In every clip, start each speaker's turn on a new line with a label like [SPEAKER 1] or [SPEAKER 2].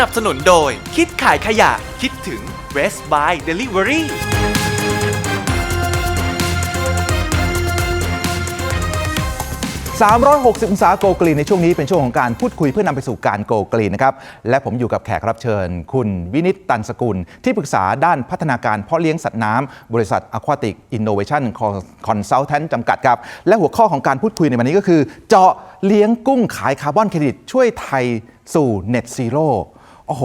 [SPEAKER 1] นับสนุนโดย คิดขายขยะ คิดถึง Best Buy Delivery
[SPEAKER 2] 360 องศาโกกรีนในช่วงนี้เป็นช่วงของการพูดคุยเพื่อนำไปสู่การโกกรีนนะครับ และผมอยู่กับแขกรับเชิญ คุณวินิตตันสกุล ที่ปรึกษาด้านพัฒนาการเพาะเลี้ยงสัตว์น้ำบริษัท Aquatic Innovation Consultant จำกัดครับ และหัวข้อของการพูดคุยในวันนี้ก็คือ เจาะเลี้ยงกุ้งขายคาร์บอนเครดิตช่วยไทยสู่เน็ตซี โร่โอ้โห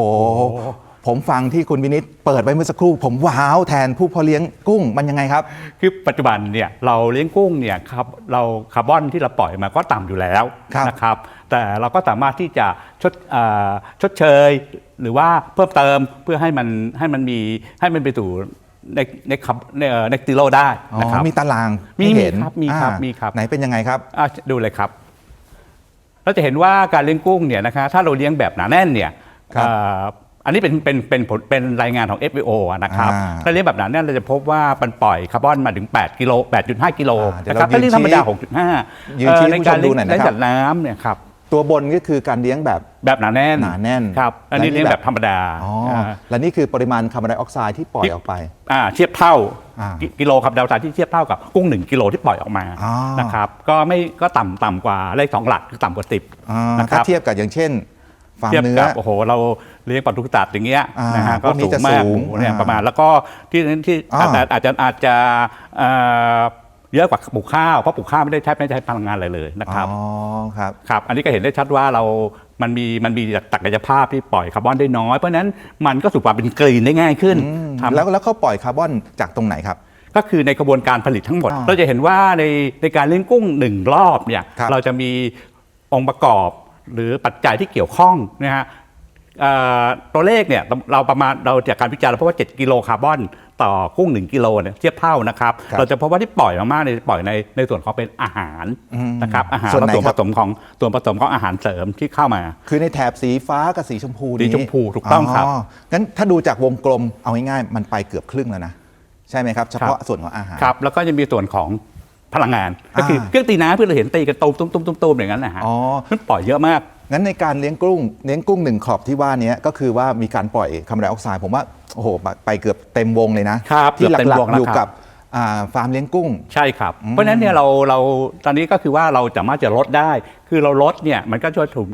[SPEAKER 2] ผมฟังที่คุณวินิตเปิดไว้เมื่อสักครู่ ผมว้าวแทนผู้เพาะเลี้ยงกุ้งมันยังไงครับ
[SPEAKER 3] คือปัจจุบันเนี่ยเราเลี้ยงกุ้งเนี่ยครับเราคาร์บอนที่เราปล่อยมาก็ต่ำอยู่แล้ว
[SPEAKER 2] ครับ
[SPEAKER 3] นะครับ แต่เราก็สามารถที่จะชดเอ่อชดเชย หรือว่าเพิ่มเติมเพื่อให้มันให้มันมีให้มันไปสู่ในในขับในในติโลได้
[SPEAKER 2] อ๋อ
[SPEAKER 3] นะครับ
[SPEAKER 2] มีตาราง
[SPEAKER 3] มี
[SPEAKER 2] ให้เห็น
[SPEAKER 3] มีครับมีครับ
[SPEAKER 2] อ่า
[SPEAKER 3] มีครับ
[SPEAKER 2] ไหนเป็นยังไงครับ
[SPEAKER 3] อะดูเลยครับ เราจะเห็นว่าการเลี้ยงกุ้งเนี่ยนะคะถ้าเราเลี้ยงแบบหนาแน่นเนี่ย
[SPEAKER 2] ครับ
[SPEAKER 3] เอ่ออันนี้เป็นเป็นเป็นผลเป็นรายงานของ FAO อะนะครับ
[SPEAKER 2] อ่า
[SPEAKER 3] ถ้าเลี้ยงแบบหนาแน่นเราจะพบว่ามันปล่อยคาร์บอนมาถึง 8 กิโล 8.5 กิโล
[SPEAKER 2] อ่าเดี๋ยว
[SPEAKER 3] นะครับ
[SPEAKER 2] เรา
[SPEAKER 3] ถ้าเลี้ยงธรรมดา
[SPEAKER 2] ยืนชี้
[SPEAKER 3] 6.5
[SPEAKER 2] ยืนชี้ให้ผู้ชมดูหน่อยนะครับ
[SPEAKER 3] เลี้ยงจัดน้ำเนี่ยครับ
[SPEAKER 2] ตัวบนก็คือการเลี้ยงแบบ
[SPEAKER 3] แบบหนาแน่น
[SPEAKER 2] หนาแน่น
[SPEAKER 3] ครับ อันนี้
[SPEAKER 2] และนี่
[SPEAKER 3] เลี้ยง
[SPEAKER 2] แบบ
[SPEAKER 3] แบบ ธรรมดา
[SPEAKER 2] อ๋ออาและนี่คือปริมาณคาร์บอนไดออกไซด์ที่ปล่อยออกไป
[SPEAKER 3] อ่าเทียบเท่า
[SPEAKER 2] อ่า
[SPEAKER 3] กิกิโลครับดาวตาที่เทียบเท่ากับกุ้ง 1 กิโลที่ปล่อยออกมา
[SPEAKER 2] อ๋อ
[SPEAKER 3] นะครับ ก็ไม่ก็ต่ำต่ำกว่าเลขสองหลักคือต่ำกว่า 10
[SPEAKER 2] อ่า
[SPEAKER 3] นะค
[SPEAKER 2] ถ้า
[SPEAKER 3] รับ
[SPEAKER 2] เทียบกับอย่างเช่น ฟาร์ม
[SPEAKER 3] เทียบ
[SPEAKER 2] เนื้อ
[SPEAKER 3] กับโอ้โหเราเลี้ยงปลาทุกตัดอย่างเงี้ย
[SPEAKER 2] อ่าน
[SPEAKER 3] นะฮะ
[SPEAKER 2] พ
[SPEAKER 3] ก็
[SPEAKER 2] วกนี้
[SPEAKER 3] สูง
[SPEAKER 2] จะ
[SPEAKER 3] มาก
[SPEAKER 2] สูง
[SPEAKER 3] หมูเนี่ย
[SPEAKER 2] อ่า
[SPEAKER 3] ประมาณแล้วก็ที่ที่
[SPEAKER 2] อ่า
[SPEAKER 3] อาจจะอาจจะอาจจะเอ่อเยอะกว่าปลูกข้าวเพราะปลูกข้าวไม่ได้ใช้ไม่ได้ใช้พลังงานอะไรเลยนะครับ
[SPEAKER 2] อ๋อครับ
[SPEAKER 3] ครับ อันนี้ก็เห็นได้ชัดว่าเรา มันมี มันมีศักยภาพที่ปล่อยคาร์บอนได้น้อย เพราะฉะนั้นมันก็สู่ความเป็นกรีนได้ง่ายขึ้นทำ
[SPEAKER 2] แล้วแล้วเขาปล่อยคาร์บอนจากตรงไหนครับ
[SPEAKER 3] ก็คือในกระบวนการผลิตทั้งหมด
[SPEAKER 2] อ่า
[SPEAKER 3] เราจะเห็นว่าในในการเลี้ยงกุ้งหนึ่งรอบเนี่ย
[SPEAKER 2] ครับ
[SPEAKER 3] เราจะมีองค์ประกอบ หรือปัจจัยที่เกี่ยวข้องนะฮะเอ่อตัวเลขเนี่ยเราประมาณเราจากการวิจัยเราพบว่า 7 กิโลคาร์บอนต่อกุ้ง 1 กิโลเนี่ยเทียบเท่านะครับ
[SPEAKER 2] ครับ
[SPEAKER 3] เราจะพบว่าที่ปล่อยมากๆในยปล่อยในในส่วนของเป็นอาหาร
[SPEAKER 2] อืม
[SPEAKER 3] นะครับอาหาร
[SPEAKER 2] ส่วนไหน
[SPEAKER 3] และส่วน
[SPEAKER 2] ค
[SPEAKER 3] ผ
[SPEAKER 2] รับ
[SPEAKER 3] สมของส่วนผสมของอาหารเสริมที่เข้ามา
[SPEAKER 2] คือในแถบสีฟ้ากับสีชมพูนี้
[SPEAKER 3] สีชมพูถูกต้องครับ
[SPEAKER 2] งั้นถ้าดูจากวงกลมเอาง่ายๆมันไปเกือบครึ่งแล้วนะใช่ไหมครับเฉพาะส่วนของอาหาร
[SPEAKER 3] ครับแล้วก็จะมีส่วนของ พลังงาน ก็คือ
[SPEAKER 2] อ่า
[SPEAKER 3] เครื่องตีน้ำที่เราเห็นตีกันตูมตุ้มตุ้มตุ้มตุ้มอย่างนั้นนะฮะ
[SPEAKER 2] อ๋อ
[SPEAKER 3] มันปล่อยเยอะมาก
[SPEAKER 2] งั้นในการเลี้ยงกุ้งเลี้ยงกุ้งหนึ่งขอบที่ว่านี้ก็คือว่ามีการปล่อยคาร์บอนไดออกไซด์ผมว่าโอ้โหไปเกือบเต็มวงเลยนะครับที่
[SPEAKER 3] เกือบเต็ม
[SPEAKER 2] หลัก
[SPEAKER 3] วง
[SPEAKER 2] ๆ
[SPEAKER 3] แล้ว
[SPEAKER 2] อยู่
[SPEAKER 3] ครับ
[SPEAKER 2] กับอ่าฟาร์มเลี้ยงกุ้ง
[SPEAKER 3] ใช่ครับ เพราะฉะนั้นเนี่ยเราเราตอนนี้ก็คือว่าเราสามารถจะลดได้ คือเราลดเนี่ยมันก็ช่วยถูก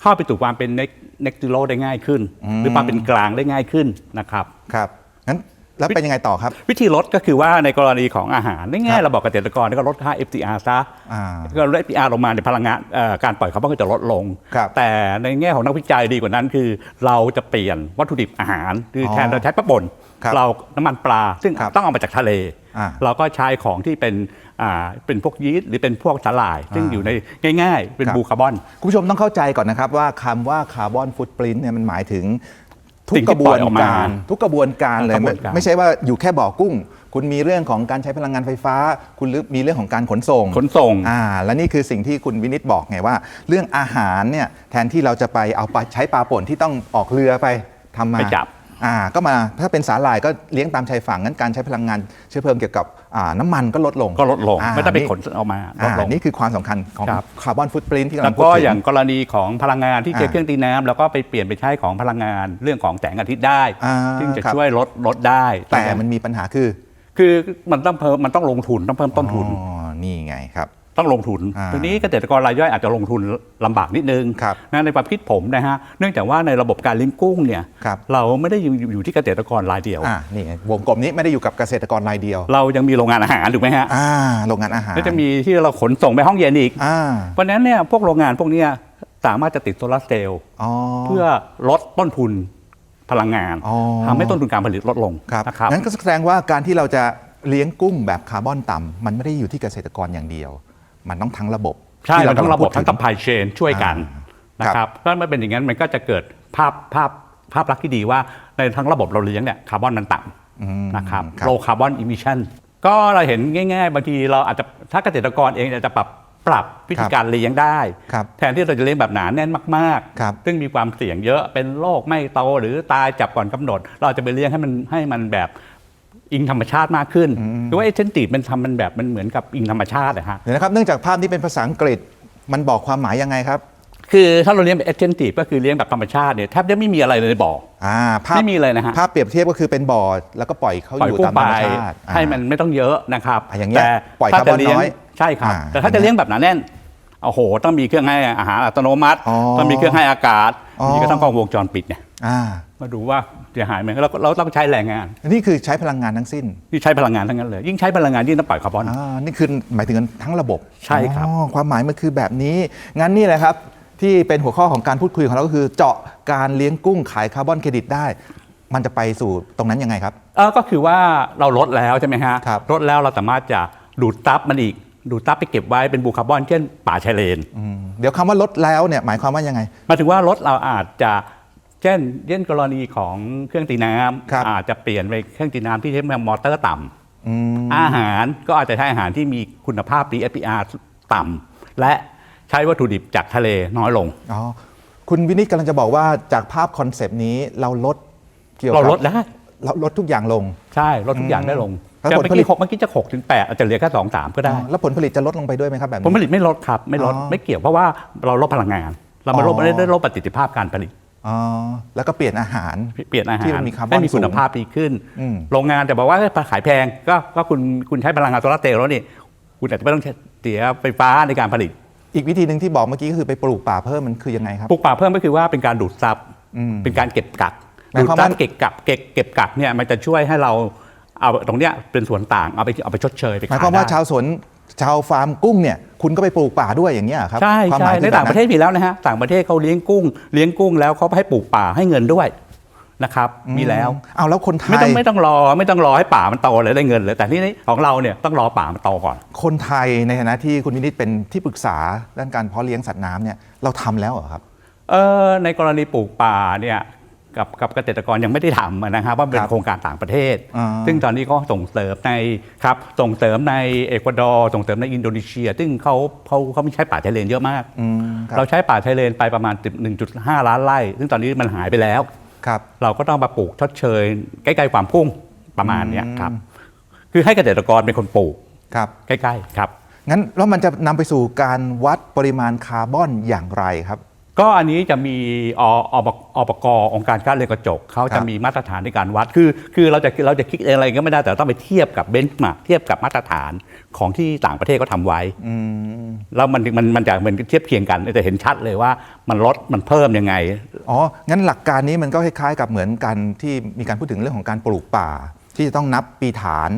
[SPEAKER 3] เข้าไปสู่ความเป็นเน็กเน็กติโลได้ง่ายขึ้น หรือความเป็นกลางได้ง่ายขึ้นนะครับ
[SPEAKER 2] ครับงั้น แล้วเป็นยังไงต่อครับ
[SPEAKER 3] วิธีลดก็คือว่าในกรณีของอาหาร
[SPEAKER 2] ครั
[SPEAKER 3] ง่าย
[SPEAKER 2] บ
[SPEAKER 3] ๆเราบอกเกษตรกรก็ลดค่า FTR ซะ
[SPEAKER 2] อ่า
[SPEAKER 3] ก็ลด FTR ลงมาในยพลังงานเอ่อการปล่อยคาร์บอนก็จะลดลง
[SPEAKER 2] ครับ
[SPEAKER 3] แต่ในแง่ของนักวิจัยดีกว่านั้นคือ เราจะเปลี่ยนวัตถุดิบอาหารคืออ
[SPEAKER 2] อ
[SPEAKER 3] แทนเราใช้ปลาป่น
[SPEAKER 2] ครับ
[SPEAKER 3] เราน้ำมันปลา ซึ่ง
[SPEAKER 2] ครับ
[SPEAKER 3] ต้องเอามาจากทะเล
[SPEAKER 2] อ่า
[SPEAKER 3] เราก็ใช้ของที่เป็นอ่าเป็นพวกยีสต์หรือเป็นพวกสาหร่าย ซึ่ง
[SPEAKER 2] อ่า
[SPEAKER 3] อยู่ในง่าย ๆ เป็น
[SPEAKER 2] ครับ
[SPEAKER 3] บลูคาร์บอน
[SPEAKER 2] คุณผู้ชมต้องเข้าใจก่อนนะครับว่าคำว่าคาร์บอนฟุตปรินต์เนี่ยมันหมายถึง ทุก
[SPEAKER 3] สิ่ง
[SPEAKER 2] ก
[SPEAKER 3] ที่
[SPEAKER 2] ระบวน
[SPEAKER 3] ปล่อยออกมา
[SPEAKER 2] การ ทุกกระบวนการเลย
[SPEAKER 3] กระบ
[SPEAKER 2] ไม่
[SPEAKER 3] วนการ
[SPEAKER 2] ไม่ใช่ว่าอยู่แค่บ่อกุ้ง คุณมีเรื่องของการใช้พลังงานไฟฟ้า คุณมีเรื่องของการขนส่ง
[SPEAKER 3] ขนส่ง
[SPEAKER 2] อ่าและนี่คือสิ่งที่คุณวินิตบอกไงว่า เรื่องอาหารเนี่ยแทนที่เราจะไปเอาไปใช้ปลาป่นที่ต้องออกเรือไปทำมา
[SPEAKER 3] ไปจับ
[SPEAKER 2] อ่าก็มาถ้าเป็นสาหร่ายก็เลี้ยงตามชายฝั่งงั้นการใช้พลังงานเชื้อเพลิงเกี่ยวกับอ่าน้ำมันก็ลดลง
[SPEAKER 3] ก็ลดลงาไม่ต้องไปขนออกมาลด
[SPEAKER 2] อ่า
[SPEAKER 3] ลง
[SPEAKER 2] นี่คือความสำคัญของ
[SPEAKER 3] ครับ
[SPEAKER 2] คาร์บอนฟุตปรินท์ที่กำ
[SPEAKER 3] แล้
[SPEAKER 2] ลัง
[SPEAKER 3] ว
[SPEAKER 2] พูด
[SPEAKER 3] ก็
[SPEAKER 2] ถึง
[SPEAKER 3] อย่างกรณีของพลังงานที่ใช้
[SPEAKER 2] อ่า
[SPEAKER 3] เครื่องตีน้ำแล้วก็ไปเปลี่ยนไปใช้ของพลังงานเรื่องของแสงอาทิตย์ได้
[SPEAKER 2] อ่า
[SPEAKER 3] ซึ่งจะ
[SPEAKER 2] ครับ
[SPEAKER 3] ช่วยลดลดได้
[SPEAKER 2] แต่มันมีปัญหาคือ
[SPEAKER 3] คือมันต้องเพิ่มมันต้องลงทุนต้องเพิ่มต้นทุน
[SPEAKER 2] อ๋อ นี่ไงครับ
[SPEAKER 3] ต้องลงทุน
[SPEAKER 2] อ่า
[SPEAKER 3] ทีนี้เกษตรกรรายย่อยอาจจะลงทุนลำบากนิดนึง
[SPEAKER 2] ครับ
[SPEAKER 3] นะในความคิดผมนะฮะเนื่องจากว่าในระบบการเลี้ยงกุ้งเนี่ย
[SPEAKER 2] ครับ
[SPEAKER 3] เราไม่ได้อยู่อยู่ที่เกษตรกรรายเดียว
[SPEAKER 2] อ่านี่ไงวงกลมนี้ไม่ได้อยู่กับเกษตรกรรายเดียว
[SPEAKER 3] เรายังมีโรงงานอาหารถูกไหมฮะ
[SPEAKER 2] อ่าโรงงานอาหาร
[SPEAKER 3] แล้วจะมีที่เราขนส่งไปห้องเย็นอีก
[SPEAKER 2] อ่า
[SPEAKER 3] เพราะฉะนั้นเนี่ยพวกโรงงานพวกเนี้ยสามารถจะติดโซลาร์เซลล์
[SPEAKER 2] อ๋อ
[SPEAKER 3] เพื่อลดต้นทุนพลังงาน
[SPEAKER 2] อ๋อ
[SPEAKER 3] ทำให้ต้นทุนการผลิตลดลง
[SPEAKER 2] ครับ
[SPEAKER 3] นะครับ
[SPEAKER 2] งั้นก็แสดงว่าการที่เราจะเลี้ยงกุ้งแบบคาร์บอนต่ำมันไม่ได้อยู่ที่เกษตรกรอย่างเดียว มันต้องทั้งระบบ
[SPEAKER 3] ใช่
[SPEAKER 2] ที่
[SPEAKER 3] มันทั้งระบบ
[SPEAKER 2] กำลั
[SPEAKER 3] ทั้ง
[SPEAKER 2] พู
[SPEAKER 3] ซั
[SPEAKER 2] ด
[SPEAKER 3] พ
[SPEAKER 2] ถึ
[SPEAKER 3] พลายเชนช่วยกัน
[SPEAKER 2] อ่า
[SPEAKER 3] นะครับถ้าไม่เป็นอย่างนั้นมันก็จะเกิดภาพภาพภาพลักษณ์ที่ดีว่าในทั้งระบบเราเลี้ยงเนี่ยคาร์บอนมันต่
[SPEAKER 2] อืมำ
[SPEAKER 3] นะครับ
[SPEAKER 2] ครับ
[SPEAKER 3] โลคาร์บอนอิมิชันก็เราเห็นง่ายๆ บางทีเราอาจจะถ้าเกษตรกรเองอาจจะปรับปรับวิธีการเลี้ยงได้
[SPEAKER 2] ครับ
[SPEAKER 3] แทนที่เราจะเลี้ยงแบบหนาแน่นมาก
[SPEAKER 2] ครับ
[SPEAKER 3] ซึ่งมีความเสี่ยงเยอะเป็นโรคไม่โตหรือตายจับก่อนกำหนด เราจะไปเลี้ยงให้มันให้มันแบบ อิงธรรมชาติมากขึ้นหรือว่าเอเจนตีมันทำมันแบบมันเหมือนกับอิงธรรมชาตินะฮะ
[SPEAKER 2] เดี๋ยวนะครับเนื่องจากภาพนี้เป็นภาษาอังกฤษมันบอกความหมายยังไงครับ
[SPEAKER 3] คือถ้าเราเลี้ยงแบบเอเจนตีก็คือเลี้ยงแบบธรรมชาติเนี่ยแทบจะไม่มีอะไรเลยในบ่อ
[SPEAKER 2] อ่าภาพ
[SPEAKER 3] ไม่มีเลยนะฮะ
[SPEAKER 2] ภาพเปรียบเทียบก็คือเป็นบ่อแล้วก็ปล่อยเขา
[SPEAKER 3] ปล่อย
[SPEAKER 2] อยู่
[SPEAKER 3] กุ้
[SPEAKER 2] ตางมธ
[SPEAKER 3] ไป
[SPEAKER 2] รรมชาติอ่า
[SPEAKER 3] ให้มันไม่ต้องเยอะนะครับ
[SPEAKER 2] อะอย่างเงี้ย
[SPEAKER 3] แต่
[SPEAKER 2] ปล่อย
[SPEAKER 3] ถ้
[SPEAKER 2] คาร์บอน
[SPEAKER 3] จะเลี้ยง
[SPEAKER 2] น้อย
[SPEAKER 3] ใช่ครับ
[SPEAKER 2] อ่า
[SPEAKER 3] แต่ถ้าจะเลี้ยงแบบหนาแน่นโอ้โห ต้องมีเครื่องให้อาหารอัตโนมัติ
[SPEAKER 2] อ๋อ
[SPEAKER 3] ต้องมีเครื่องให้อากาศ
[SPEAKER 2] อ๋อ
[SPEAKER 3] มีก็ต้องกล้องวงจรปิดเนี่ย
[SPEAKER 2] อ่า
[SPEAKER 3] มาดูว่าเสียหายไหมเราเราต้องใช้แรงงาน
[SPEAKER 2] นี่คือใช้พลังงานทั้งสิ้น
[SPEAKER 3] ที่ใช้พลังงานทั้งนั้นเลย ยิ่งใช้พลังงานยิ่งต้องปล่อยคาร์บอน
[SPEAKER 2] อ่านี่คือหมายถึงทั้งระบบ
[SPEAKER 3] ใช่ครับ
[SPEAKER 2] อ๋อความหมายมันคือแบบนี้ งั้นนี่แหละครับ ที่เป็นหัวข้อของการพูดคุยของเราก็คือเจาะการเลี้ยงกุ้งขายคาร์บอนเครดิตได้ มันจะไปสู่ตรงนั้นยังไงครับ
[SPEAKER 3] เออก็คือว่าเราลดแล้วใช่ไหมฮะ
[SPEAKER 2] ครับ
[SPEAKER 3] ลดแล้วเราสามารถจะดูดซับมันอีก ดูดซับไปเก็บไว้เป็นบูคาร์บอนเช่นป่าชายเลน
[SPEAKER 2] อืมเดี๋ยวคำว่าลดแล้วเนี่ยหมายความว่ายังไง
[SPEAKER 3] หมายถึงว่ารถเราอาจจะ เช่นเช่นกรณีของเครื่องตีน้
[SPEAKER 2] ครับำ
[SPEAKER 3] อาจจะเปลี่ยนไปเครื่องตีน้ำที่ใช้มอเตอร์ต่ำ
[SPEAKER 2] อืม
[SPEAKER 3] อาหารก็อาจจะใช้อาหารที่มีคุณภาพ DSPR ต่ำและใช้วัตถุดิบจากทะเลน้อยลง
[SPEAKER 2] อ๋อคุณวินิตกำลังจะบอกว่าจากภาพคอนเซปต์นี้เราลดเกี่ยวกับ
[SPEAKER 3] เราลดได้
[SPEAKER 2] เราลดทุกอย่างลง
[SPEAKER 3] ใช่ลดทุกอย่างได้ลง
[SPEAKER 2] แล้ว
[SPEAKER 3] จาก
[SPEAKER 2] ผล
[SPEAKER 3] เมื่อ
[SPEAKER 2] ผลิ
[SPEAKER 3] กี้
[SPEAKER 2] ต
[SPEAKER 3] หกเมื่อกี้จะหกถึงแปดอาจจะเหลือแค่สองสามก็ได้
[SPEAKER 2] อ๋อแล้วผลผลิตจะลดลงไปด้วยไหมครับแบบ
[SPEAKER 3] ผล
[SPEAKER 2] นี้
[SPEAKER 3] ผลิตไม่ลดครับ ไม่ลด
[SPEAKER 2] อ๋อ
[SPEAKER 3] ไม่เกี่ยวเพราะว่าเราลดพลังงาน เราไม่ลด
[SPEAKER 2] อ๋อ
[SPEAKER 3] ไม่ได้ลดประสิทธิภาพการผลิต
[SPEAKER 2] อ๋อแล้วก็เปลี่ยนอาหาร
[SPEAKER 3] เปลี่ยนอาหาร
[SPEAKER 2] ที่มันมีคาร์บอน
[SPEAKER 3] ให้มีคุณ
[SPEAKER 2] สูง
[SPEAKER 3] ภาพดีขึ้น
[SPEAKER 2] อืม
[SPEAKER 3] โรงงานแต่บอกว่าเอ้ยขายแพงก็ก็คุณคุณใช้พลังงานโซลาร์เซลล์แล้วนี่คุณอาจจะไม่ต้องเสียไฟฟ้าในการผลิต
[SPEAKER 2] อีกวิธีหนึ่งที่บอกเมื่อกี้ก็คือไปปลูกป่าเพิ่มมันคือยังไงครับ
[SPEAKER 3] ปลูกป่าเพิ่มก็คือว่าเป็นการดูดซับ
[SPEAKER 2] อืม
[SPEAKER 3] เป็นการเก็บกัก
[SPEAKER 2] หมาย
[SPEAKER 3] ดูด
[SPEAKER 2] ความ
[SPEAKER 3] ซั
[SPEAKER 2] ว่า
[SPEAKER 3] บเก็บกักเก็บเก็บกักเนี่ยมันจะช่วยให้เราเอาตรงเนี้ยเป็นส่วนต่างเอาไปเอาไปชดเชยไป
[SPEAKER 2] หมาย
[SPEAKER 3] ขาย
[SPEAKER 2] ความว่า
[SPEAKER 3] ได้
[SPEAKER 2] ชาวสวน ชาวฟาร์มกุ้งเนี่ยคุณก็ไปปลูกป่าด้วยอย่างเงี้ยเหรอครับ
[SPEAKER 3] ใช่
[SPEAKER 2] ความห
[SPEAKER 3] ใช่
[SPEAKER 2] มาย
[SPEAKER 3] ใน
[SPEAKER 2] คือ
[SPEAKER 3] ต่าง
[SPEAKER 2] แบบ
[SPEAKER 3] ประเทศมีแล้วนะฮะต่างประเทศเขาเลี้ยงกุ้ง เลี้ยงกุ้งแล้วเขาให้ปลูกป่าให้เงินด้วยนะครับมีแล้ว
[SPEAKER 2] เอาแล้วคนไท
[SPEAKER 3] ไม่
[SPEAKER 2] ย
[SPEAKER 3] ต้องไม่ต้องรอไม่ต้องรอให้ป่ามันโตเลยได้เงินเลย แต่ที่นี่ของเราเนี่ยต้องรอป่ามันโตก่อน
[SPEAKER 2] คนไทยในฐานะที่คุณวินิตเป็นที่ปรึกษาด้านการเพาะเลี้ยงสัตว์น้ำเนี่ยเราทำแล้วเหรอครับ
[SPEAKER 3] เออในกรณีปลูกป่าเนี่ย กับกับเกษตรกรยังไม่ได้ทำนะครับว่าเป็
[SPEAKER 2] คนรับ
[SPEAKER 3] โครงการต่างประเทศ
[SPEAKER 2] อ่า
[SPEAKER 3] ซึ่งตอนนี้ก็ส่งเสริมในครับส่งเสริมในเอกวาดอร์ส่งเสริมในอินโดนีเซีย ซึ่งเขาเขาเขาไม่ใช้ป่าชายเลนเยอะมาก
[SPEAKER 2] อืมค
[SPEAKER 3] เรา
[SPEAKER 2] รับ
[SPEAKER 3] ใช้ป่าชายเลนไปประมาณ 1.5 ล้านไร่ ซึ่งตอนนี้มันหายไปแล้ว
[SPEAKER 2] ครับ
[SPEAKER 3] เราก็ต้องมาปลูกชดเชยใกล้ๆความพุ่งประมาณเนี้ย
[SPEAKER 2] อืม
[SPEAKER 3] ครับ คือให้เกษตรกรเป็นคนปลูก
[SPEAKER 2] ครับ
[SPEAKER 3] ใกล้ๆครับ
[SPEAKER 2] งั้นแล้วมันจะนำไปสู่การวัดปริมาณคาร์บอนอย่างไรครับ
[SPEAKER 3] ก็อันนี้จะมีออบอบกองค์การการเรือนกระจกเขา
[SPEAKER 2] ครั
[SPEAKER 3] จะ
[SPEAKER 2] บ
[SPEAKER 3] มีมาตรฐานในการวัด คือคือเราจะเราจะคิดเองอะไรก็ไม่ได้แต่ต้องไปเทียบกับเบนช์มาร์กเทียบกับมาตรฐานของที่ต่างประเทศเขาทำไว้
[SPEAKER 2] อืม
[SPEAKER 3] แล้วมันมันมันจะเหมือนเทียบเคียงกันจะเห็นชัดเลยว่ามันลดมันเพิ่มยังไง
[SPEAKER 2] อ๋องั้นหลักการนี้มันก็คล้ายๆ กับเหมือนกันที่มีการพูดถึงเรื่องของการปลูกป่า ที่จะต้องนับปีฐาน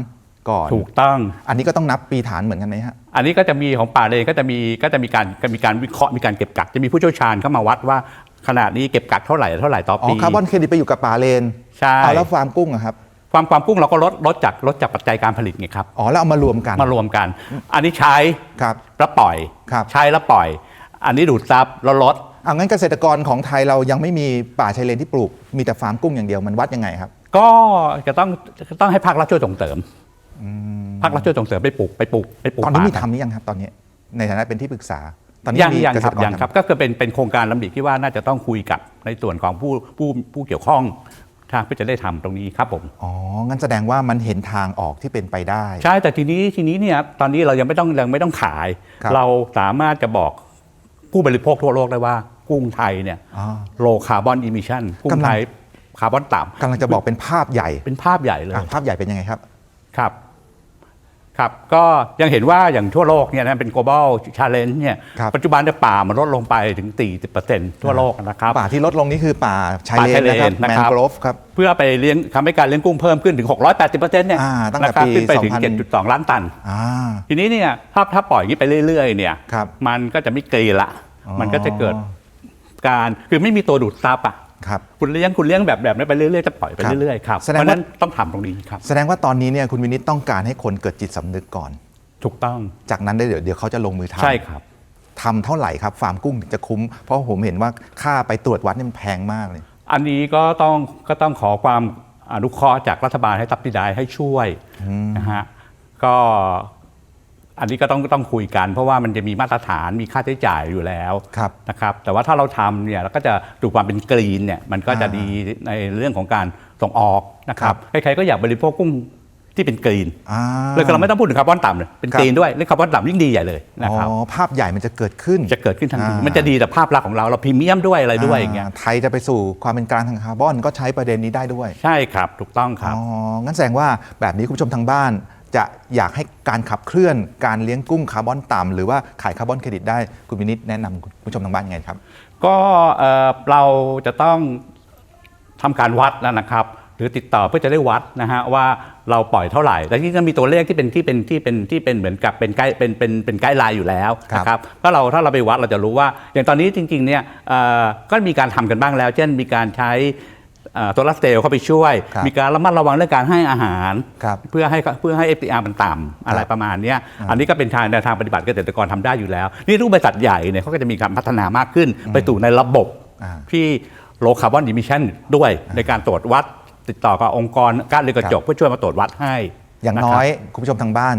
[SPEAKER 2] ก่อน
[SPEAKER 3] ถูกต้อง
[SPEAKER 2] อันนี้ก็ต้องนับปีฐานเหมือนกันไหมฮะ
[SPEAKER 3] อันนี้ก็จะมีของป่าเลยก็จะมีก็จะมีการก็มีการวิเคราะห์มีการเก็บกัก จะมีผู้เชี่ยวชาญเข้ามาวัดว่าขนาดนี้เก็บกักเท่าไหร่เท่าไหร่ต่อ
[SPEAKER 2] อ๋อ
[SPEAKER 3] ปี
[SPEAKER 2] คาร์บอนเครดิตไปอยู่กับป่าเลน
[SPEAKER 3] ใช่
[SPEAKER 2] เอาแล้วฟาร์มกุ้งอะครับ
[SPEAKER 3] ความความกุ้งเราก็ลดลดจากลดจากปัจจัยการผลิตไงครับ
[SPEAKER 2] อ๋อแล้วเอามารวมกัน
[SPEAKER 3] มารวมกัน อันนี้ใช้
[SPEAKER 2] ครับ
[SPEAKER 3] แล้วปล่อย
[SPEAKER 2] ครับ
[SPEAKER 3] ใช้แล้วปล่อย อันนี้ดูดซับแล้วลด
[SPEAKER 2] เอางั้นเกษตรกรของไทยเรายังไม่มีป่าชายเลนที่ปลูก มีแต่ฟาร์มกุ้งอย่างเดียวมันวัดยังไงครับ
[SPEAKER 3] ก็จะต้องจะต้องให้ภาครัฐช่วยส่งเสริม ภาครัฐช่วยส่งเสริมไปปลูกไปปลูกไปปลูก
[SPEAKER 2] ตอนนี้
[SPEAKER 3] ป่า
[SPEAKER 2] มีทำหรือยังครับตอนนี้ ในฐานะเป็นที่ปรึกษา ตอนนี้
[SPEAKER 3] ยัง
[SPEAKER 2] มี
[SPEAKER 3] ยัง
[SPEAKER 2] เก
[SPEAKER 3] ค
[SPEAKER 2] ษ
[SPEAKER 3] รั
[SPEAKER 2] ต
[SPEAKER 3] บ
[SPEAKER 2] รกร
[SPEAKER 3] ยังครับก็คือเป็นเป็นโครงการลำดิที่ว่าน่าจะต้องคุยกับในส่วนของผู้ผู้ผู้เกี่ยวข้องทางเพื่อจะได้ทำตรงนี้ครับผม
[SPEAKER 2] อ๋อ งั้นแสดงว่ามันเห็นทางออกที่เป็นไปได้
[SPEAKER 3] ใช่แต่ทีนี้ทีนี้เนี่ยตอนนี้เรายังไม่ต้องยังไม่ต้องขาย
[SPEAKER 2] ครับ
[SPEAKER 3] เราสามารถจะบอกผู้บริโภคทั่วโลกได้ว่ากุ้งไทยเนี่ย
[SPEAKER 2] อ๋อ
[SPEAKER 3] โลคาร์บอนอิมิชันกุ้ง
[SPEAKER 2] กำลัง
[SPEAKER 3] ไทยคาร์บอนต่ำ
[SPEAKER 2] กำลังจะบอกเป็นภาพใหญ่
[SPEAKER 3] เป็นภาพใหญ่เลย
[SPEAKER 2] อะภาพใหญ่เป็นยังไงครับ
[SPEAKER 3] ครับ ครับก็ยังเห็นว่าอย่างทั่วโลกเนี่ยนะเป็น global challenge เนี่ย
[SPEAKER 2] ครับ
[SPEAKER 3] ปัจจุบันเนี่ยป่ามันลดลงไปถึง 40%ทั่วโลกนะครับ
[SPEAKER 2] ป่าที่ลดลงนี่คือป่าชาย
[SPEAKER 3] ป่า
[SPEAKER 2] เล
[SPEAKER 3] ชาย
[SPEAKER 2] น
[SPEAKER 3] เลน
[SPEAKER 2] นะครับแม
[SPEAKER 3] นะ
[SPEAKER 2] น
[SPEAKER 3] ครับ
[SPEAKER 2] โกรฟครับ
[SPEAKER 3] เพื่อไปเลี้ยงทำให้การเลี้ยงกุ้งเพิ่มขึ้นถึง 680%เนี่ย
[SPEAKER 2] อ่าตั้งแต่
[SPEAKER 3] นะครับ
[SPEAKER 2] ปี
[SPEAKER 3] ขึ้นไปถึง
[SPEAKER 2] 2000
[SPEAKER 3] 7.2 ล้านตัน
[SPEAKER 2] อ่า
[SPEAKER 3] ทีนี้เนี่ยถ้าถ้าปล่อยอย่างนี้ไปเรื่อย ๆ เนี่ย
[SPEAKER 2] ครับ
[SPEAKER 3] มันก็จะไม่กรีนละ
[SPEAKER 2] อ๋อ
[SPEAKER 3] มันก็จะเกิดการคือไม่มีตัวดูดซับอะ
[SPEAKER 2] ครับ
[SPEAKER 3] คุณเลี้ยงคุณเลี้ยงแบบแบบนี้ไปเรื่อยๆจะปล่อยไป
[SPEAKER 2] ครับ
[SPEAKER 3] เรื่อยๆครับ
[SPEAKER 2] แสด
[SPEAKER 3] เพ
[SPEAKER 2] งว่า
[SPEAKER 3] ราะฉะนั้นต้องทำตรงนี้ครับ
[SPEAKER 2] แสดงว่าตอนนี้เนี่ยคุณวินิตต้องการให้คนเกิดจิตสำนึกก่อน
[SPEAKER 3] ถูกต้อง
[SPEAKER 2] จากนั้นได้เดี๋ยวเดี๋ยวเขาจะลงมือทำ
[SPEAKER 3] ใช่ครับ
[SPEAKER 2] ทำเท่าไหร่ครับฟาร์มกุ้งถึงจะคุ้ม เพราะผมเห็นว่าค่าไปตรวจวัดนี่มันแพงมากเลย
[SPEAKER 3] อันนี้ก็ต้องก็ต้องขอความอนุเคราะห์จากรัฐบาลให้ตับติดายให้ช่วยนะฮะก็ อันนี้ก็ต้องต้องคุยกัน เพราะว่ามันจะมีมาตรฐานมีค่าใช้จ่ายอยู่แล้ว
[SPEAKER 2] ครับ
[SPEAKER 3] นะครับแต่ว่าถ้าเราทำเนี่ยเราก็จะดูความเป็นกรีนเนี่ยมันก็จะ
[SPEAKER 2] อ่า
[SPEAKER 3] ดีในเรื่องของการส่งออกนะครั
[SPEAKER 2] ครับบ
[SPEAKER 3] ใครๆก็อยากบริโภคกุ้งที่เป็นกรีน
[SPEAKER 2] อ่า
[SPEAKER 3] เลยเราไม่ต้องพูดถึงคาร์บอนต่ำเลยเป็น
[SPEAKER 2] ครับ
[SPEAKER 3] กรีนด้วยเรื่องคาร์บอนต่ำยิ่งดีใหญ่เลยนะครับ
[SPEAKER 2] อ๋อภาพใหญ่มันจะเกิดขึ้น
[SPEAKER 3] จะเกิดขึ้นทันที
[SPEAKER 2] อ่ามั
[SPEAKER 3] มันจะดีแต่ภาพลักษณ์ของเราเราพรีเมียมด้วยอะไรด้วยอย่างเงี้ย
[SPEAKER 2] ไทยจะไปสู่ความเป็นกลางทางคาร์บอนก็ใช้ประเด็นนี้ได้ด้วย
[SPEAKER 3] ใช่ครับถูกต้องครับ
[SPEAKER 2] อ๋องั้นแสดงว่าแบบนี้คุณผู้ชมทางบ้าน จะอยากให้การขับเคลื่อนการเลี้ยงกุ้งคาร์บอนต่ำหรือว่าขายคาร์บอนเครดิตได้คุณวินิตแนะนำคุณผู้ชมทางบ้านยังไงครับ
[SPEAKER 3] ก็เอ่อเราจะต้องทำการวัดแล้วนะครับ หรือติดต่อเพื่อจะได้วัดนะฮะว่าเราปล่อยเท่าไหร่และที่จะมีตัวเลขที่เป็นที่เป็นที่เป็นที่เป็นเหมือนกับเป็นไกด์เป็นเป็นเป็นไกด์ไลน์อยู่แล้ว
[SPEAKER 2] ครับ
[SPEAKER 3] นะครับก็เราถ้าเราไปวัดเราจะรู้ว่า อย่างตอนนี้จริงๆเนี่ยเอ่อก็มีการทำกันบ้างแล้ว เช่นมีการใช้ โซลาร์เซลล์เข้าไปช่วย
[SPEAKER 2] ครับ
[SPEAKER 3] มีการระมัดระวังเรื่องการให้อาหาร
[SPEAKER 2] ครับ
[SPEAKER 3] เพื่อให้เพื่อให้ FTR มันต่ำอะไรประมาณเนี้ยอันนี้ก็เป็นทางแนวทางปฏิบัติเกษตรกรทำได้อยู่แล้ว นี่ทุกบริษัทใหญ่เนี่ยเขาก็จะมีการพัฒนามากขึ้น ไปสู่ในระบบ
[SPEAKER 2] อ่า
[SPEAKER 3] ที่โลคาร์บอนดิมิชันด้วยในการตรวจวัดติดต่อกับองค์กรการเรือนกระจกเพื่อช่วยมาตรวจวัดให้
[SPEAKER 2] อย่างะ
[SPEAKER 3] ครับ
[SPEAKER 2] น้อยคุณผู้ชมทางบ้าน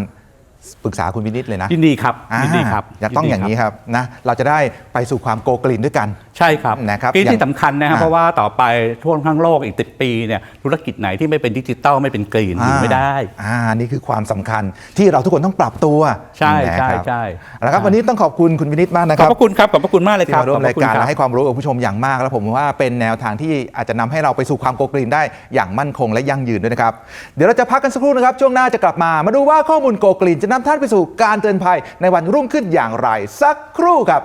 [SPEAKER 2] ปรึกษาคุณวินิตเลยนะ
[SPEAKER 3] ยินดีครับยินดีครับ
[SPEAKER 2] อ่าอยากต้องอย่างนี้
[SPEAKER 3] ดี
[SPEAKER 2] ครับนะเราจะได้ไปสู่ความโกลกลีนด้วยกัน
[SPEAKER 3] ใช่ครับ
[SPEAKER 2] นะครับ
[SPEAKER 3] ที่
[SPEAKER 2] อย่าง
[SPEAKER 3] ที่สำคัญนะครับ
[SPEAKER 2] อ่า
[SPEAKER 3] เพราะว่าต่อไปทั่วทั้งโลกอีกติดปีเนี่ยธุรกิจไหนที่ไม่เป็นดิจิตอลไม่เป็นกรีนอยู่ไม่ได้
[SPEAKER 2] อ่านี่คือความสำคัญที่เราทุกคนต้องปรับตัว
[SPEAKER 3] ใช่
[SPEAKER 2] นะครับ
[SPEAKER 3] ใช่ใช่
[SPEAKER 2] เอาละครับวันนี้ต้องขอบคุณคุณวินิตมากนะ
[SPEAKER 3] ข
[SPEAKER 2] ค
[SPEAKER 3] อบ
[SPEAKER 2] รับ
[SPEAKER 3] พระคุณครับขอบพระคุณมากเลย
[SPEAKER 2] ที่
[SPEAKER 3] ครับ
[SPEAKER 2] มาร่วม
[SPEAKER 3] ขอบพ
[SPEAKER 2] ราย
[SPEAKER 3] คุณ
[SPEAKER 2] การ
[SPEAKER 3] คบ
[SPEAKER 2] และให้ความรู้กับผู้ชมอย่างมาก แล้วผมว่าเป็นแนวทางที่อาจจะนำให้เราไปสู่ความโกลกรีนได้อย่างมั่นคงและยั่งยืนด้วยนะครับเดี๋ยวเราจะพักกันสักครู่นะครับช่วงหน้าจะกลับมา มาดูว่าข้อมูลโกลกรีนจะนำท่านไปสู่การเตือนภัยในวันรุ่งขึ้นอย่างไรสักครู่ครับ